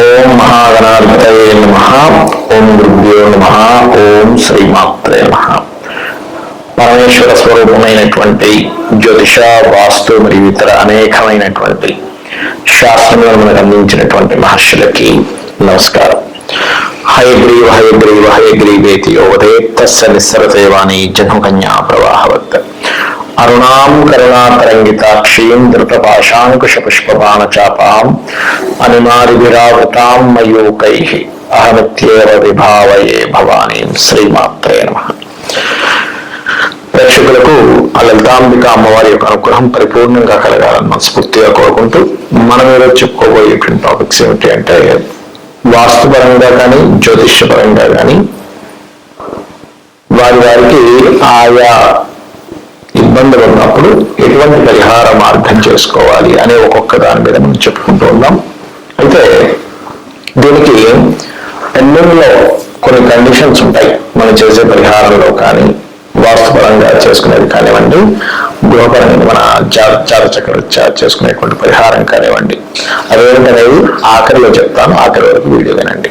ఓం మహాగణాధిపతయే నమ. ఓం గురుభ్యో నమ. ఓం శ్రీమాత్రే నమ. పరమేశ్వర స్వరూపమైనటువంటి జ్యోతిష వాస్తు మరియు ఇతర అనేకమైనటువంటి శాస్త్రములను మనకు అందించినటువంటి మహర్షులకి నమస్కారం. హయగ్రీవ హయగ్రీవ హయగ్రీవేతి యోవదే తస్య నిస్సరసేవాణి జన్మకన్యా ప్రవాహవత్. అరుణాం కరుణాతరంగితాక్షీం ధృతపాశాంకుశ పుష్పబాణ మయూకై అహమిత్యేవ విభావయే భవానీ శ్రీమాత్రే నమ ప్రేక్షకులకు ఆ లలితాంబిక అమ్మవారి యొక్క అనుగ్రహం పరిపూర్ణంగా కలగాలని మనస్ఫూర్తిగా కోరుకుంటూ మనం ఈరోజు చెప్పుకోబోయేటువంటి టాపిక్స్ ఏమిటి అంటే వాస్తుపరంగా కానీ జ్యోతిష్యపరంగా కానీ వారి వారికి ఆయా ఇబ్బందులు ఉన్నప్పుడు ఎటువంటి పరిహార మార్గం చేసుకోవాలి అనే ఒక్కొక్క దాని మీద మనం చెప్పుకుంటూ ఉన్నాం. అయితే దీనికి ఎన్నెన్నో కొన్ని కండిషన్స్ ఉంటాయి. మనం చేసే పరిహారంలో కానీ వాస్తుపరంగా చేసుకునేది కానివ్వండి గృహపరంగా మన జాత చక్ర చేసుకునేటువంటి పరిహారం కానివ్వండి. అదేంటనేది ఆఖరిలో చెప్తాను. ఆఖరి వరకు వీడియో వినండి.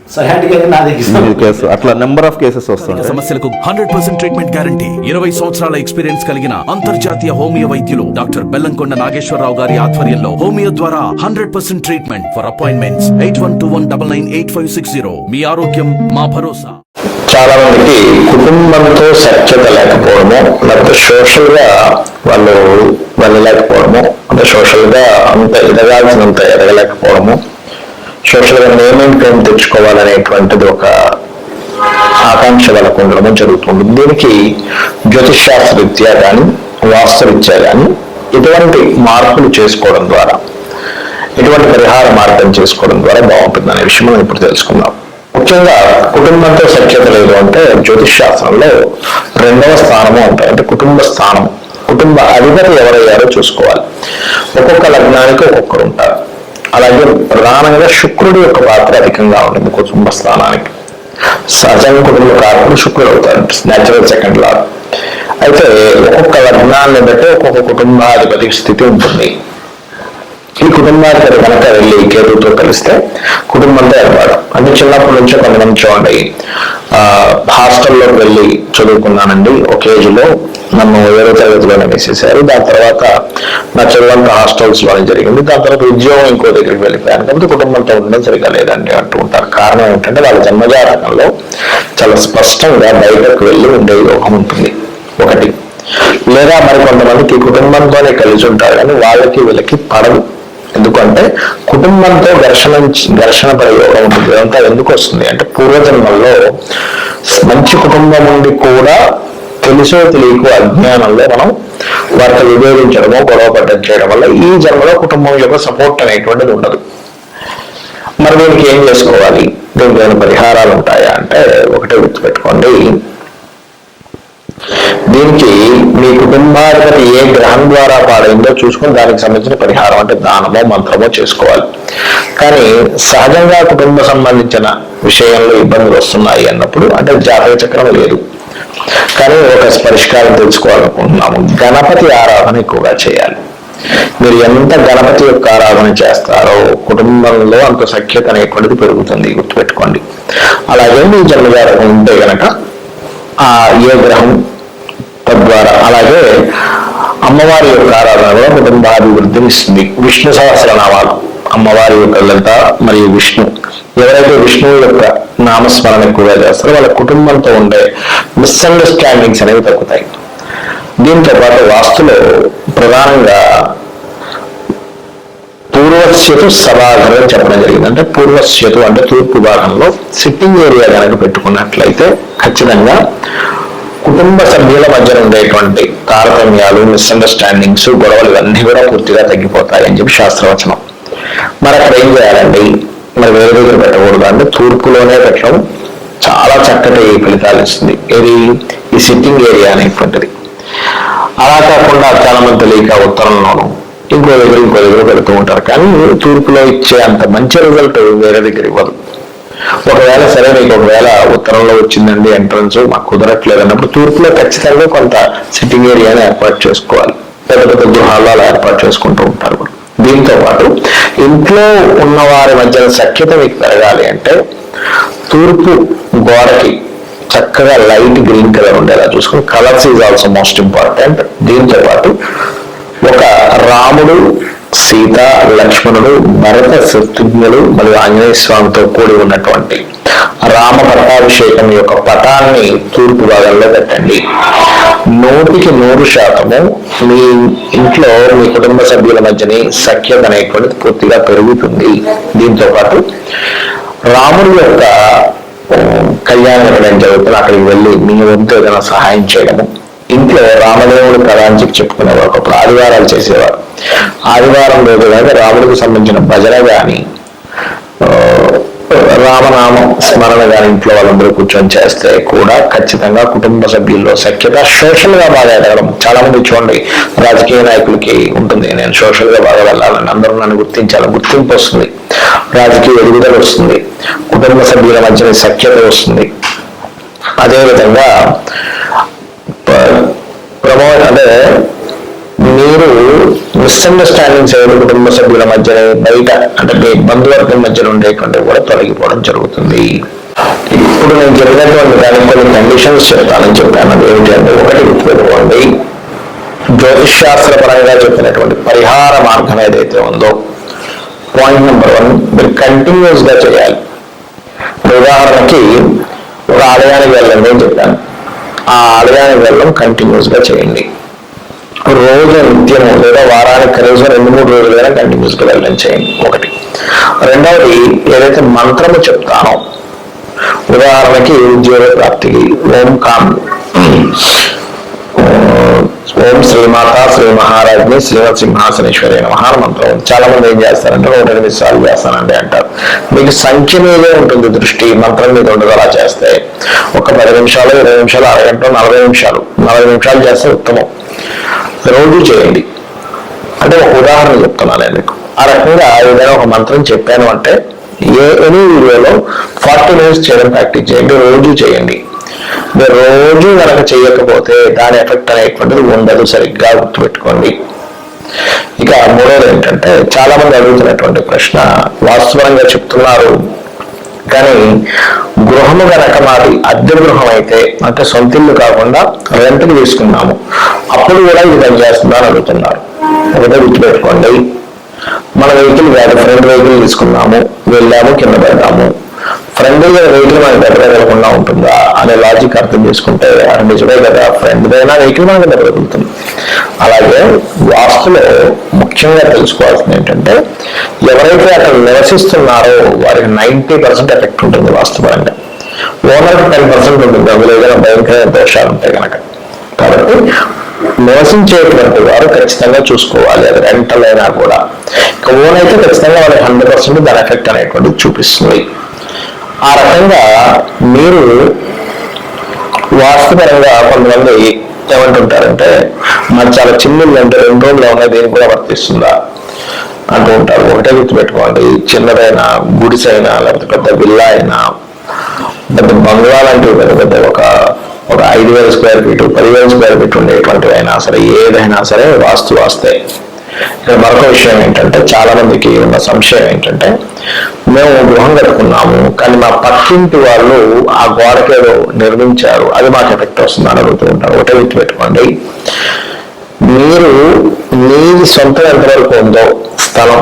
సహాటికి నా ఈ దగ్గర కేసు అట్లా నెంబర్ ఆఫ్ కేసెస్ సమస్యలకు హండ్రెడ్ పర్సెంట్ ట్రీట్మెంట్ గ్యారంటీ ఇరవై సంవత్సరాల ఎక్స్పీరియన్స్ కలిగిన అంతర్జాతీయ హోమియో వైద్యులు డాక్టర్ బెల్లంకొండ నాగేశ్వరరావు గారి ఆధ్వర్యంలో హోమియో ద్వారా hundred percent treatment for appointments eight one two one double nine eight five six zero మీ ఆరోగ్యం మా భరోసా. చాలా మందికి కుటుంబంతో సఖ్యత లేకపోవడము లేకపోతే సోషల్గా వాళ్ళు వెళ్ళలేకపోవడము అంటే సోషల్గా అంత ఎదగాల్సినంత ఎదగలేకపోవడము సోషల్గా నేమింగ్ తెచ్చుకోవాలనేటువంటిది ఒక ఆకాంక్ష వాళ్ళకు ఉండడం జరుగుతుంది. దీనికి జ్యోతిష్ శాస్త్ర కానీ వాస్తవిద్య కానీ ఇటువంటి మార్పులు చేసుకోవడం ద్వారా ఎటువంటి పరిహార మార్గం చేసుకోవడం ద్వారా బాగుంటుంది అనే విషయం మనం ఇప్పుడు తెలుసుకుందాం ముఖ్యంగా కుటుంబంతో సఖ్యత లేదు అంటే జ్యోతిష్ శాస్త్రంలో రెండవ స్థానము ఉంటాయి. అంటే కుటుంబ స్థానం కుటుంబ అధిపతి ఎవరయ్యారో చూసుకోవాలి. ఒక్కొక్క లగ్నానికి ఒక్కొక్కరు ఉంటారు. అలాగే ప్రధానంగా శుక్రుడి యొక్క పాత్ర అధికంగా ఉంటుంది కుటుంబ స్థానానికి. సహజంగా కుటుంబ కారకుడు శుక్రుడు అవుతారు నేచురల్ సెకండ్ లా అయితే ఒక్కొక్క లగ్నాన్ని బట్టి ఒక్కొక్క కుటుంబాధిపతి స్థితి ఉంటుంది. ఈ కుటుంబాధిపతి కనుక వెళ్ళి కేతుతో కలిస్తే కుటుంబంతో ఏర్పాటు అంటే చిన్నప్పటి నుంచే కొంతమంది చూడండి. ఆ హాస్టల్లోకి వెళ్ళి చదువుకున్నానండి. ఒక ఏజ్లో నన్ను ఏడో తరగతిలోనే వేసేసారు దాని తర్వాత నా చదువంతా హాస్టల్స్ జరిగింది. దాని తర్వాత ఉద్యోగం ఇంకో దగ్గరికి వెళ్ళిపోయాను. కాబట్టి కుటుంబంతో ఉండడం సరిగా లేదండి అంటూ ఉంటారు. కారణం ఏంటంటే వాళ్ళ జన్మజాతకంలో చాలా స్పష్టంగా బయటకు వెళ్ళి ఉండే యోగం ఉంటుంది. ఒకటి. లేదా మరి కొంతమందికి కుటుంబంతోనే కలిసి ఉంటారు కానీ వాళ్ళకి వీళ్ళకి పడదు. ఎందుకంటే కుటుంబంతో ఘర్షణ ఘర్షణ ప్రయోగం ఉంటుంది ఇదంతా ఎందుకు వస్తుంది అంటే పూర్వజన్మల్లో మంచి కుటుంబం ఉండి కూడా తెలుసో తెలియకో అజ్ఞానంలో మనం వారితో విభేదించడమో గొడవ పడ్డం చేయడం వల్ల ఈ జన్మలో కుటుంబం యొక్క సపోర్ట్ అనేటువంటిది ఉండదు. మరి దీనికి ఏం చేసుకోవాలి? దీనికి పరిహారాలు ఉంటాయా అంటే ఒకటే గుర్తుపెట్టుకోండి. దీనికి మీ కుటుంబాధిపతి ఏ గ్రహం ద్వారా పాడైందో చూసుకొని దానికి సంబంధించిన పరిహారం అంటే దానమో మంత్రమో చేసుకోవాలి. కానీ సహజంగా కుటుంబ సంబంధించిన విషయంలో ఇబ్బందులు వస్తున్నాయి అన్నప్పుడు అంటే జాతక చక్రం లేదు. కానీ ఒక పరిష్కారం తెలుసుకోవాలనుకుంటున్నాము గణపతి ఆరాధన ఎక్కువగా చేయాలి. మీరు ఎంత గణపతి యొక్క ఆరాధన చేస్తారో కుటుంబంలో అంత సఖ్యత అనేటువంటిది పెరుగుతుంది గుర్తుపెట్టుకోండి. అలాగే మీ జన్మజాతకం ఉంటే గనక ఆ ఏ గ్రహం తద్వారా అలాగే అమ్మవారి యొక్క ఆరాధన కూడా కుటుంబాభివృద్ధిని ఇస్తుంది విష్ణు సహస్రనామాలు అమ్మవారి యొక్క లలిత మరియు విష్ణు. ఎవరైతే విష్ణువు యొక్క నామస్మరణ ఎక్కువగా చేస్తారు. వాళ్ళ కుటుంబంతో ఉండే మిస్అండర్స్టాండింగ్స్ అనేవి తగ్గుతాయి. దీంతో పాటు వాస్తులో ప్రధానంగా పూర్వశ్యతు సభాగరం చెప్పడం జరిగింది. అంటే పూర్వశ్యతు అంటే తూర్పు భాగంలో సిట్టింగ్ ఏరియా కనుక పెట్టుకున్నట్లయితే ఖచ్చితంగా కుటుంబ సభ్యుల మధ్య ఉండేటువంటి తారతమ్యాలు మిస్అండర్స్టాండింగ్స్ గొడవలు ఇవన్నీ కూడా పూర్తిగా తగ్గిపోతాయి అని చెప్పి శాస్త్రవచనం. మరి అక్కడ ఏం చేయాలండి? మరి వేరే దగ్గర పెట్టకూడదు. అంటే తూర్పులోనే పెట్టడం చాలా చక్కటి ఫలితాలు ఇస్తుంది. ఇది ఈ సిట్టింగ్ ఏరియా అనేటువంటిది. అలా కాకుండా చాలా మంది తెలియక ఉత్తరంలోను ఇంకో దగ్గర ఇంకో దగ్గర పెడుతూ ఉంటారు. కానీ తూర్పులో ఇచ్చే అంత మంచి రిజల్ట్ వేరే దగ్గర ఇవ్వదు. ఒకవేళ సరే మీకు ఒకవేళ ఉత్తరంలో వచ్చిందండి ఎంట్రన్స్ మాకు కుదరట్లేదు అన్నప్పుడు తూర్పులో ఖచ్చితంగా కొంత సిట్టింగ్ ఏరియాని ఏర్పాటు చేసుకోవాలి. పెద్ద పెద్ద గృహాల్లో అలా ఏర్పాటు చేసుకుంటూ ఉంటారు దీంతో పాటు ఇంట్లో ఉన్న వారి మధ్య సఖ్యత మీకు పెరగాలి అంటే తూర్పు గోడకి చక్కగా లైట్ గ్రీన్ కలర్ ఉండేలా చూసుకుని colours is also most important. దీంతో పాటు ఒక రాముడు సీత లక్ష్మణుడు భరత శత్రుఘ్నులు మరియు ఆంజనేయ స్వామితో కూడి ఉన్నటువంటి రామ పట్టాభిషేకం యొక్క పటాన్ని తూర్పు భాగంలో పెట్టండి. నూటికి నూరు శాతము మీ ఇంట్లో మీ కుటుంబ సభ్యుల మధ్యని సఖ్యత అనేటువంటిది పూర్తిగా పెరుగుతుంది. దీంతో పాటు రాముడి యొక్క ఆ, కళ్యాణం జరుగుతుంది. అక్కడికి వెళ్ళి మీ వంతు ఏదైనా సహాయం చేయడము. ఇంట్లో రామదేవుడు ప్రధానికి చెప్పుకునేవారు ఒకప్పుడు ఆదివారాలు చేసేవారు. ఆదివారం రోజు కానీ రాముడికి సంబంధించిన భజన కానీ రామనామం స్మరణ గారి ఇంట్లో వాళ్ళందరూ కూర్చొని చేస్తే కూడా ఖచ్చితంగా కుటుంబ సభ్యుల్లో సఖ్యత సోషల్గా బాగా ఎదగడం చాలా మంది చూడండి రాజకీయ నాయకులకి ఉంటుంది. నేను సోషల్గా బాగా వెళ్ళాలని అందరూ నన్ను గుర్తించాలి. గుర్తింపు వస్తుంది. రాజకీయ ఎదుగుదల వస్తుంది. కుటుంబ సభ్యుల మధ్య సఖ్యత వస్తుంది. అదేవిధంగా ప్రమో అంటే మిస్అండర్స్టాండింగ్స్ ఎవరి కుటుంబ సభ్యుల మధ్య బయట అంటే బంధువర్గం మధ్యలో ఉండేటువంటివి కూడా తొలగిపోవడం జరుగుతుంది. ఇప్పుడు నేను చెప్పినటువంటి దానికి కొన్ని కండిషన్స్ చెప్తానని చెప్పాను అది ఏమిటి అంటే ఒకటి గుర్తుపెట్టుకోండి. జ్యోతిష్ శాస్త్ర పరంగా చెప్పినటువంటి పరిహార మార్గం ఏదైతే ఉందో పాయింట్ నెంబర్ వన్ మీరు కంటిన్యూస్గా చేయాలి. ఉదాహరణకి ఒక ఆలయానికి వెళ్ళండి అని చెప్పాను. ఆ ఆలయానికి వెళ్ళడం కంటిన్యూస్గా చేయండి. రోజు నిత్యము లేదా వారానికి కనీసం రెండు మూడు రోజులైనా కంటిన్యూస్గా వెళ్ళడం చేయండి. ఒకటి. రెండవది ఏదైతే మంత్రము చెప్తానో ఉదాహరణకి ఉద్యోగ ప్రాప్తికి ఓం కాం ఓం శ్రీమాత శ్రీ మహారాజ్ని శ్రీమత్ సింహాసనేశ్వరి మహాన మంత్రం. చాలా మంది ఏం చేస్తారంటే నూట ఎనిమిది సార్లు చేస్తానండి అంటారు. మీకు సంఖ్య మీదే ఉంటుంది దృష్టి మంత్రం మీద ఉండదు అలా చేస్తే. ఒక పది నిమిషాలు ఇరవై నిమిషాలు అరగంట నలభై నిమిషాలు. నలభై నిమిషాలు చేస్తే ఉత్తమం. రోజు చేయండి. అంటే ఒక ఉదాహరణ చెప్తున్నాను నేను మీకు. ఆ రకంగా ఏదైనా ఒక మంత్రం చెప్పాను అంటే ఏ ఎనీ వీడియోలో ఫార్టీ మినిట్స్ చేయడం ప్రాక్టీస్ చేయండి రోజు చేయండి. మీరు రోజు కనుక చేయకపోతే దాని ఎఫెక్ట్ అనేటువంటిది ఉండదు సరిగ్గా గుర్తుపెట్టుకోండి. ఇక మూడోది ఏంటంటే చాలా మంది అడుగుతున్నటువంటి ప్రశ్న వాస్తవంగా చెప్తున్నారు. కానీ గృహము గనక మాది అద్దె గృహం అయితే అంటే సొంత ఇల్లు కాకుండా రెంట్కి తీసుకున్నాము. అప్పుడు కూడా ఇది పనిచేస్తుందని అడుగుతున్నారు. ఒకటే గుర్తుపెట్టుకోండి. మన వెహికల్ కాదు ఫ్రెండ్ వెహికల్ తీసుకున్నాము. వెళ్ళాము కింద పడ్డాము. ఫ్రెండ్ వెహికల్ మనకి దగ్గర వెళ్ళకుండా ఉంటుందా అనే లాజిక్ అర్థం చేసుకుంటే అది నిజమే కదా. ఫ్రెండ్ దైనా వెహికల్ మనకి దగ్గర వెళ్తుంది అలాగే వాస్తులో ముఖ్యంగా తెలుసుకోవాల్సింది ఏంటంటే ఎవరైతే అక్కడ నివసిస్తున్నారో వారికి నైంటీ పర్సెంట్ ఎఫెక్ట్ ఉంటుంది వాస్తవంగా. ఓనర్కి టెన్ పర్సెంట్ ఉంటుంది అందులో ఏదైనా భయంకరమైన దోషాలు ఉంటాయి కనుక కాబట్టి నివసించేటువంటి వారు ఖచ్చితంగా చూసుకోవాలి అది రెంటల్ అయినా కూడా. ఇక ఓన్ అయితే ఖచ్చితంగా వాళ్ళకి హండ్రెడ్ పర్సెంట్ దాని ఎఫెక్ట్ అనేటువంటిది చూపిస్తుంది. ఆ రకంగా మీరు వాస్తుపరంగా కొంతమంది ఏమంటుంటారంటే మరి చాలా చిన్న అంటే రెండు రోజులు ఉన్నాయి దీనికి కూడా వర్తిస్తుందా? అంటూ ఉంటారు. ఒకటే గుర్తుపెట్టుకోండి చిన్నదైనా గుడిసైనా లేకపోతే పెద్ద విల్లా అయినా పెద్ద బంగ్లా లాంటివి పెద్ద పెద్ద ఒక ఒక ఐదు వేల స్క్వేర్ ఫీట్ పదివేల స్క్వేర్ ఫీట్ ఉండేటువంటివి అయినా సరే ఏదైనా సరే వాస్తు వాస్తే. ఇక్కడ మరొక విషయం ఏంటంటే చాలా మందికి ఉన్న సంశయం ఏంటంటే మేము గృహం కట్టుకున్నాము కానీ మా పక్కింటి వాళ్ళు ఆ గోడకేదో నిర్మించారు అది మాకు ఎఫెక్ట్ వస్తుందని అడుగుతూ ఉంటారు. ఒకటే విత్తు పెట్టుకోండి. మీరు మీది సొంతం ఎంతవరకు ఉందో స్థలం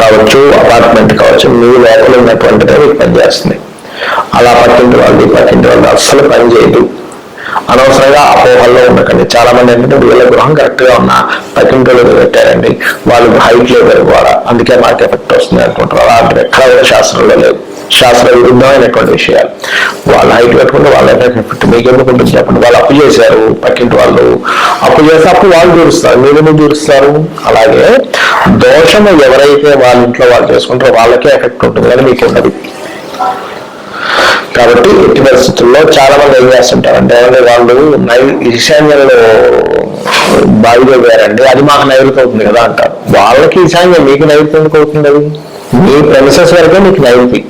కావచ్చు అపార్ట్మెంట్ కావచ్చు మీ లోపల ఉన్నటువంటిదే మీకు పనిచేస్తుంది. అలా పక్కింటి వాళ్ళు పక్కింటి వాళ్ళు అస్సలు పనిచేయదు అనవసరంగా అపోహల్లో ఉండకండి. చాలా మంది ఏంటంటే వీళ్ళ గృహం కరెక్ట్గా ఉన్నా పక్కింటి పెట్టారండి. వాళ్ళు హైట్ లేదు కూడా. అందుకే మాకు ఎఫెక్ట్ వస్తుంది అనుకుంటారు. అలాంటివి ఎక్కడ శాస్త్రంలో లేదు శాస్త్ర విరుద్ధమైనటువంటి విషయాలు. వాళ్ళ హైట్ పెట్టుకుంటే వాళ్ళ ఎఫెక్ట్ మీకు ఎందుకు ఉంటుంది చెప్పండి. వాళ్ళు అప్పు చేశారు పక్కింటి వాళ్ళు. అప్పు చేస్తే అప్పు వాళ్ళు దూరుస్తారు మీరు ఎందుకు అలాగే దోషము ఎవరైతే వాళ్ళ ఇంట్లో వాళ్ళు చేసుకుంటారో వాళ్ళకే ఎఫెక్ట్ ఉంటుంది కానీ మీకు ఉండదు కాబట్టి ఎట్టి పరిస్థితుల్లో చాలా మంది ఏం చేస్తుంటారు? అంటే ఏమంటే వాళ్ళు నై ఈశాన్యంలో బావిలో పోయారండి అది మాకు నైరుతి అవుతుంది కదా అంటారు. వాళ్ళకి ఈశాన్యం మీకు నైరుతి ఎందుకు అవుతుంది అది? మీ ప్రెమిసెస్ వరకే మీకు నైరుతి.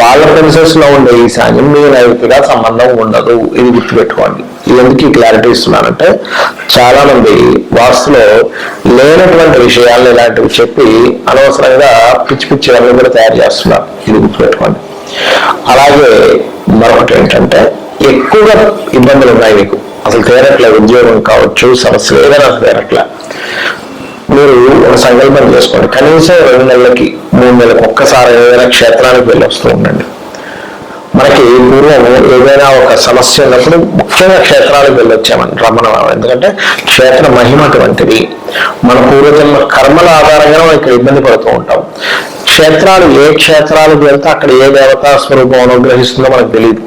వాళ్ళ ప్రెమిసెస్లో ఉండే ఈశాన్యం మీ నైరుతిగా సంబంధం ఉండదు. ఇది గుర్తుపెట్టుకోండి. ఇది ఎందుకు ఈ క్లారిటీ ఇస్తున్నానంటే చాలా మంది వాస్తులో లేనటువంటి విషయాలను ఇలాంటివి చెప్పి అనవసరంగా పిచ్చి పిచ్చి అన్ని కూడా తయారు చేస్తున్నారు. ఇది గుర్తుపెట్టుకోండి. అలాగే మరొకటి ఏంటంటే ఎక్కువగా ఇబ్బందులు ఉన్నాయి మీకు. అసలు తీరట్లే ఉద్యోగం కావచ్చు సమస్యలు ఏదైనా తీరట్లే. మీరు ఒక సంకల్పం చేసుకోండి. కనీసం రెండు నెలలకి మూడు నెలలకు ఒక్కసారి ఏదైనా క్షేత్రానికి వెళ్ళి వస్తూ ఉండండి. మనకి పూర్వం ఏదైనా ఒక సమస్య ఉన్నప్పుడు ముఖ్యంగా క్షేత్రాలకు వెళ్ళొచ్చామని రమణ ఎందుకంటే క్షేత్ర మహిమ అటువంటిది. మన పూర్వజన్మ కర్మల ఆధారంగా మనం ఇక్కడ ఇబ్బంది పడుతూ ఉంటాం. క్షేత్రాలు ఏ క్షేత్రాలకు వెళ్తే అక్కడ ఏ దేవతా స్వరూపం అనుగ్రహిస్తుందో మనకు తెలియదు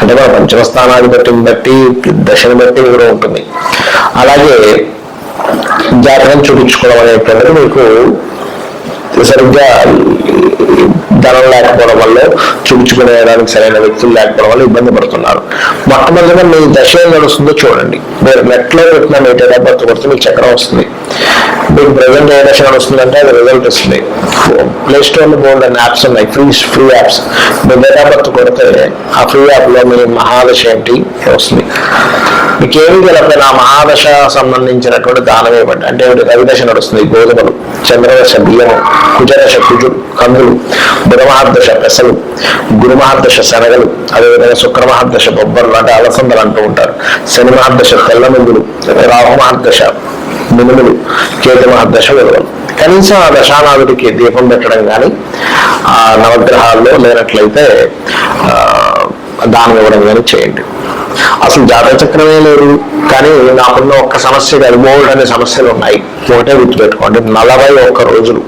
అంటే మన పంచమ స్థానాధిపతిని బట్టి దశని బట్టి కూడా ఉంటుంది. అలాగే జాతకం చూపించుకోవడం అనేటువంటిది మీకు సరిగ్గా ధనం లేకపోవడం వల్ల చూపించుకునేదానికి సరైన వ్యక్తులు లేకపోవడం వల్ల ఇబ్బంది పడుతున్నారు. మొట్టమొదటిగా మీ దశ ఏం నడుస్తుందో చూడండి. మీరు నెట్లో పెట్టిన మీ మీకు చక్రం వస్తుంది. మీకు ప్రజెంట్ ఏ దశ నడుస్తుందంటే అది రిజల్ట్ వస్తుంది. ప్లే స్టోర్లో బోల్డ్ యాప్స్ ఉన్నాయి. ఫ్రీ ఫ్రీ యాప్స్ మీ డేట్ ఆఫ్ బర్త్ కొడితే ఆ ఫ్రీ యాప్లో మీ మహాదశ ఏంటి? వస్తుంది. మీకు ఏమి తెలియకపోయినా ఆ మహాదశ సంబంధించినటువంటి దానం ఇవ్వండి అంటే రవిదశ నడుస్తుంది. గోధుమలు చంద్రదశ బియ్యము కుజదశ కుజు కందులు బుధ పెసలు గురు శనగలు అదేవిధంగా శుక్రమహాదశ బొబ్బర్లు అంటే అలసందలు అంటూ ఉంటారు. శని మహాదశ తెల్లమిందులు రాహు మహాదశ మినుములు కేతు దశ విలువలు కనీసం ఆ దశానాథుడికి దీపం పెట్టడం కానీ ఆ నవగ్రహాల్లో లేనట్లయితే దానం ఇవ్వడం కానీ చేయండి. అసలు జాతక చక్రమే లేదు కానీ నాకున్న ఒక్క సమస్య కాదు బోల్డ్ అనే సమస్యలు ఉన్నాయి. ఒకటే గుర్తుపెట్టుకోండి నలభై ఒక్క రోజులు.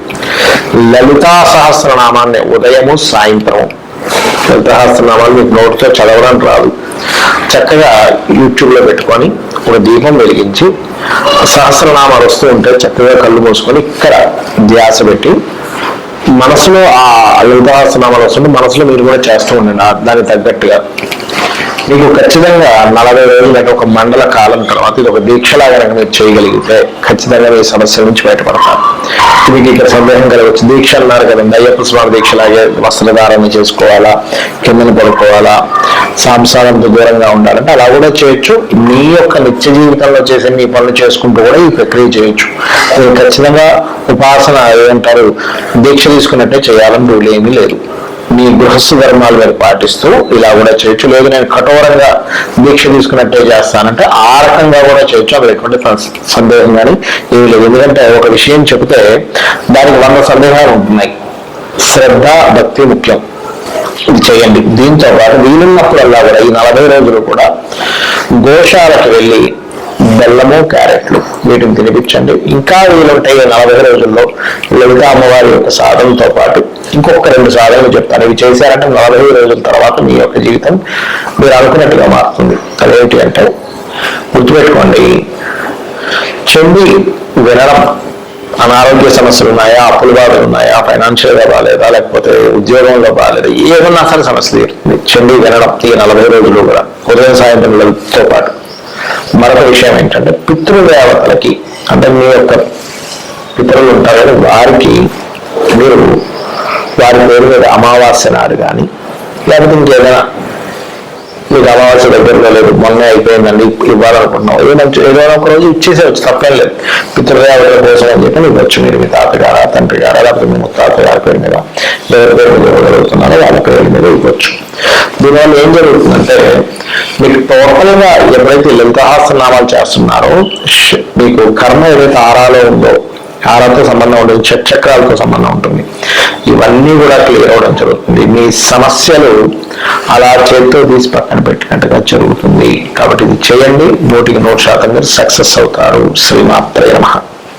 లలితా సహస్రనామాన్ని ఉదయము సాయంత్రం లలితా సహస్రనామాన్ని మీకు నోటితో చదవడం రాదు. చక్కగా యూట్యూబ్లో పెట్టుకొని ఒక దీపం వెలిగించి సహస్రనామాలు వస్తూ ఉంటే చక్కగా కళ్ళు మూసుకొని ఇక్కడ ధ్యాస పెట్టి మనసులో ఆ లలితా సహస్రనామాలు వస్తుంటే మనసులో మీరు కూడా చేస్తూ ఉండండి. దానికి తగ్గట్టుగా మీకు ఖచ్చితంగా నలభై రోజులు లేక ఒక మండల కాలం తర్వాత ఇది ఒక దీక్షలాగా కనుక మీరు చేయగలిగితే ఖచ్చితంగా మీ సమస్య నుంచి బయటపడతారు. మీకు ఇక్కడ సందేహం కలగచ్చు. దీక్ష అన్నారు కదండి అయ్యప్ప స్వామి దీక్షలాగే వస్త్రధారణ చేసుకోవాలా కిందన పడుకోవాలా సంసారంతో దూరంగా ఉండాలంటే అలా కూడా చేయొచ్చు. మీ యొక్క నిత్య జీవితంలో చేసే మీ పనులు చేసుకుంటూ కూడా ఈ ప్రక్రియ చేయొచ్చు. మీరు ఖచ్చితంగా ఉపాసన ఏమంటారు? దీక్ష తీసుకున్నట్టే చేయాలని రూల్ ఏమీ లేదు. మీ గృహస్థ ధర్మాలు మీరు పాటిస్తూ ఇలా కూడా చేయొచ్చు. లేదు నేను కఠోరంగా దీక్ష తీసుకున్నట్టే చేస్తానంటే ఆ రకంగా కూడా చేయొచ్చు. అక్కడ ఎటువంటి సందేహం కానీ ఏమి లేదు. ఎందుకంటే ఒక విషయం చెబితే దానికి వంద సందేహాలు ఉంటున్నాయి. శ్రద్ధ భక్తి ముఖ్యం. ఇది చేయండి. దీంతో పాటు వీలున్నప్పుడల్లా కూడా ఈ నలభై రోజులు కూడా గోశాలకు వెళ్ళి బెల్లము క్యారెట్లు వీటిని తినిపించండి. ఇంకా వీలుంటాయి నలభై రోజుల్లో లలిత అమ్మవారి యొక్క సాధనతో పాటు ఇంకొక రెండు సాధనలు చెప్తాను. ఇవి చేశారంటే నలభై రోజుల తర్వాత మీ యొక్క జీవితం మీరు అనుకున్నట్టుగా మారుతుంది. అదేంటి అంటే గుర్తుపెట్టుకోండి చెంది వినడం అనారోగ్య సమస్యలు ఉన్నాయా అప్పుల బాధలు ఉన్నాయా ఫైనాన్షియల్గా బాగాలేదా లేకపోతే ఉద్యోగంలో బాగాలేదా ఏమన్నా సరే సమస్య తీరుతుంది. చెండి వినడం ఈ నలభై రోజులు కూడా. ఉదయం సాయంత్రంతో పాటు. మరొక విషయం ఏంటంటే పితృదేవతలకి అంటే మీ యొక్క పితరులు ఉంటారు కానీ వారికి మీరు వారి పేరు మీద అమావాస్య నాడు కానీ లేకపోతే ఇంకేదైనా మీకు అమావాస్య దగ్గరలో లేదు మొన్న అయిపోయిందండి ఇవ్వాలనుకుంటున్నాం ఏదైనా ఏదైనా ఒక రోజు ఇచ్చేసేవచ్చు తప్పేం లేదు. పితృదేవతల కోసం అని చెప్పి ఇవ్వచ్చు మీరు మీ తాతగారా తండ్రి గారా లేకపోతే మీ ముత్తాత గారి పేరు మీద ఎవరి పేరు మీద ఇవ్వగలుగుతున్నారో వాళ్ళ పేరు మీద ఇవ్వచ్చు. దీనివల్ల ఏం జరుగుతుందంటే మీకు టోటల్గా ఎప్పుడైతే లింగహాసనామాలు చేస్తున్నారో మీకు కర్మ ఏదైతే ఆరాలో ఉందో ఆరాతో సంబంధం ఉంటుంది చక్రాలతో సంబంధం ఉంటుంది ఇవన్నీ కూడా క్లియర్ అవడం జరుగుతుంది. మీ సమస్యలు అలా చేతితో తీసి పక్కన పెట్టినట్టుగా జరుగుతుంది. కాబట్టి ఇది చేయండి నూటికి నూరు శాతం మీరు సక్సెస్ అవుతారు. శ్రీమాత్రే నమః.